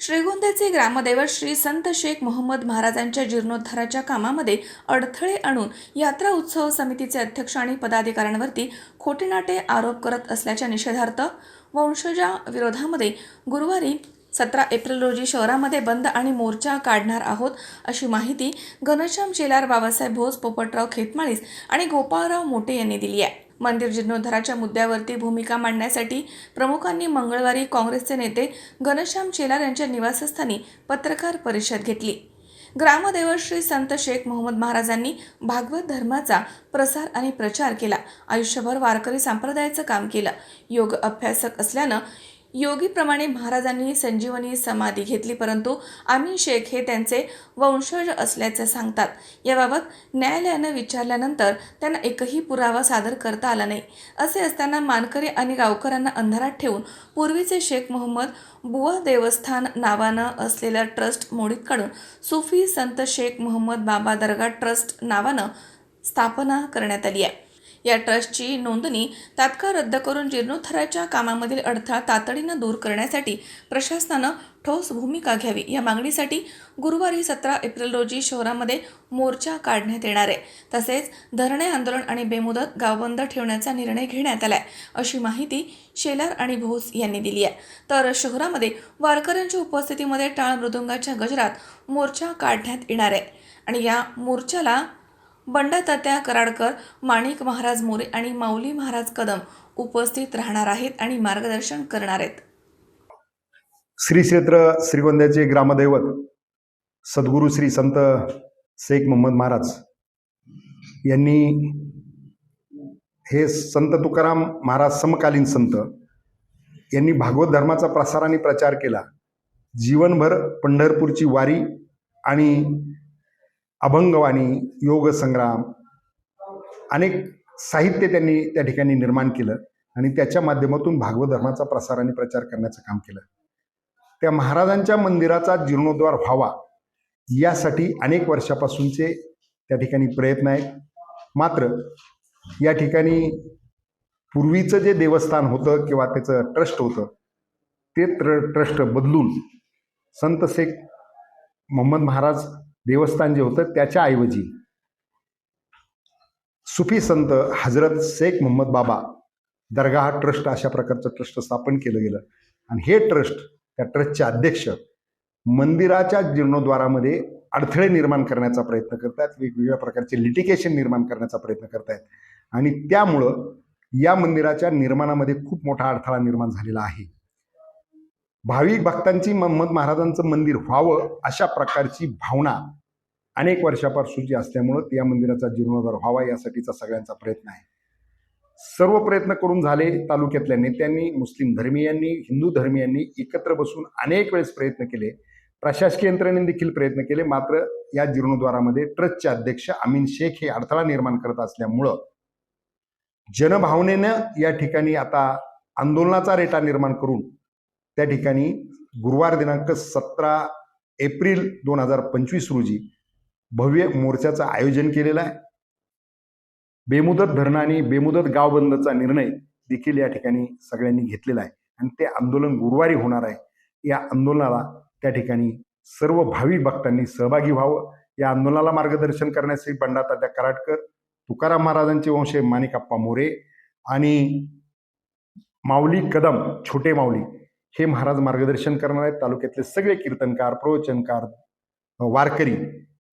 श्रीगोंद्याचे ग्रामदैवत श्री संत शेख मोहम्मद महाराजांच्या जीर्णोद्धाराच्या कामामध्ये अडथळे आणून यात्रा उत्सव समितीचे अध्यक्ष आणि पदाधिकाऱ्यांवरती खोटेनाटे आरोप करत असल्याच्या निषेधार्थ वंशजा विरोधामध्ये गुरुवारी सतरा एप्रिल रोजी शहरामध्ये बंद आणि मोर्चा काढणार आहोत अशी माहिती घनश्याम शेलार बाबासाहेब भोस पोपटराव खेतमाळीस आणि गोपाळराव मोटे यांनी दिली आहे. मंदिर जीर्णोद्धाराच्या मुद्द्यावरती भूमिका मांडण्यासाठी प्रमुखांनी मंगळवारी काँग्रेसचे नेते घनश्याम चेलार यांच्या निवासस्थानी पत्रकार परिषद घेतली. ग्रामदेव श्री संत शेख मोहम्मद महाराजांनी भागवत धर्माचा प्रसार आणि प्रचार केला. आयुष्यभर वारकरी संप्रदायाचं काम केलं. योग अभ्यासक असल्यानं योगीप्रमाणे महाराजांनी संजीवनी समाधी घेतली परंतु आम्ही शेख हे त्यांचे वंशज असल्याचे सांगतात. याबाबत न्यायालयानं विचारल्यानंतर त्यांना एकही पुरावा सादर करता आला नाही. असे असताना मानकरी आणि गावकऱ्यांना अंधारात ठेवून पूर्वीचे शेख मोहम्मद बुवा देवस्थान नावानं असलेल्या ट्रस्ट मोडीत काढून सुफी संत शेख मोहम्मद बाबा दर्गा ट्रस्ट नावानं स्थापना करण्यात आली आहे. या ट्रस्टची नोंदणी तात्काळ रद्द करून जीर्णोद्धाराच्या कामामधील अडथळा तातडीनं दूर करण्यासाठी प्रशासनानं ठोस भूमिका घ्यावी. या मागणीसाठी गुरुवारी सतरा एप्रिल रोजी शहरामध्ये मोर्चा काढण्यात येणार आहे. तसेच धरणे आंदोलन आणि बेमुदत गावबंद ठेवण्याचा निर्णय घेण्यात आलाय अशी माहिती शेलार आणि भोस यांनी दिली आहे. तर शहरामध्ये वारकऱ्यांच्या उपस्थितीमध्ये टाळ मृदुंगाच्या गजरात मोर्चा काढण्यात येणार आहे आणि या मोर्चाला बंडा तात्या कराडकर माणिक महाराज मोरे आणि माऊली महाराज कदम उपस्थित राहणार आहेत आणि मार्गदर्शन करणार आहेत. श्री क्षेत्र श्रीगोंद्याचे ग्रामदैवत सद्गुरू श्री संत शेख मोहम्मद महाराज यांनी हे संत तुकाराम महाराज समकालीन संत यांनी भागवत धर्माचा प्रसार आणि प्रचार केला. जीवनभर पंढरपूरची वारी आणि अभंगवाणी योगसंग्राम अनेक साहित्य त्यांनी त्या ठिकाणी निर्माण केलं आणि त्याच्या माध्यमातून भागवत धर्माचा प्रसार आणि प्रचार करण्याचं काम केलं. त्या महाराजांच्या मंदिराचा जीर्णोद्धार व्हावा यासाठी अनेक वर्षापासूनचे त्या ठिकाणी प्रयत्न आहेत. मात्र या ठिकाणी पूर्वीचं जे देवस्थान होतं किंवा त्याचं ट्रस्ट होतं ते ट्र ट्रस्ट बदलून संत शेख मोहम्मद महाराज देवस्थान जे होतं त्याच्याऐवजी सुफी संत हजरत शेख मोहम्मद बाबा दर्गा ट्रस्ट अशा प्रकारचं ट्रस्ट स्थापन केलं गेलं. आणि हे ट्रस्ट त्या ट्रस्टचे अध्यक्ष मंदिराच्या जीर्णोद्वारामध्ये अडथळे निर्माण करण्याचा प्रयत्न करतात वेगवेगळ्या प्रकारचे लिटिकेशन निर्माण करण्याचा प्रयत्न करतायत. आणि त्यामुळं या मंदिराच्या निर्माणामध्ये खूप मोठा अडथळा निर्माण झालेला आहे. भाविक भक्तांची मोहम्मद महाराजांचं मंदिर व्हावं अशा प्रकारची भावना अनेक वर्षापासूनची असल्यामुळं या मंदिराचा जीर्णोद्धार व्हावा यासाठीचा सगळ्यांचा प्रयत्न आहे. सर्व प्रयत्न करून झाले तालुक्यातल्या नेत्यांनी मुस्लिम धर्मीयांनी हिंदू धर्मीयांनी एकत्र बसून अनेक वेळेस प्रयत्न केले. प्रशासकीय यंत्रणेने देखील प्रयत्न केले मात्र या जीर्णोद्वारामध्ये ट्रस्टचे अध्यक्ष अमीन शेख हे अडथळा निर्माण करत असल्यामुळं जनभावनेनं या ठिकाणी आता आंदोलनाचा रेटा निर्माण करून त्या ठिकाणी गुरुवार दिनांक सतरा एप्रिल दोन हजार पंचवीस रोजी भव्य मोर्चाचं आयोजन केलेलं आहे. बेमुदत धरणं आणि बेमुदत गावबंदचा निर्णय देखील या ठिकाणी सगळ्यांनी घेतलेला आहे. आणि ते आंदोलन गुरुवारी होणार आहे. या आंदोलनाला त्या ठिकाणी सर्व भाविक भक्तांनी सहभागी व्हावं. या आंदोलनाला मार्गदर्शन करण्यासाठी बंडातात्या कराडकर तुकाराम महाराजांचे वंशे माणिकाप्पा मोरे आणि माऊली कदम छोटे माऊली हे महाराज मार्गदर्शन करणार आहेत. तालुक्यातले सगळे कीर्तनकार प्रवचनकार वारकरी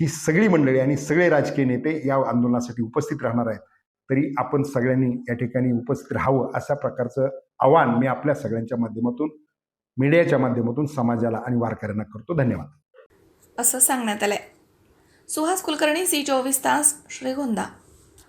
ही सगळी मंडळी आणि सगळे राजकीय नेते या आंदोलनासाठी उपस्थित राहणार आहेत. तरी आपण सगळ्यांनी या ठिकाणी उपस्थित राहावं अशा प्रकारचं आव्हान मी आपल्या सगळ्यांच्या माध्यमातून मीडियाच्या माध्यमातून समाजाला आणि वारकऱ्यांना करतो. धन्यवाद. असं सांगण्यात आलंय. सुहास कुलकर्णी सी चोवीस तास श्रीगोंदा.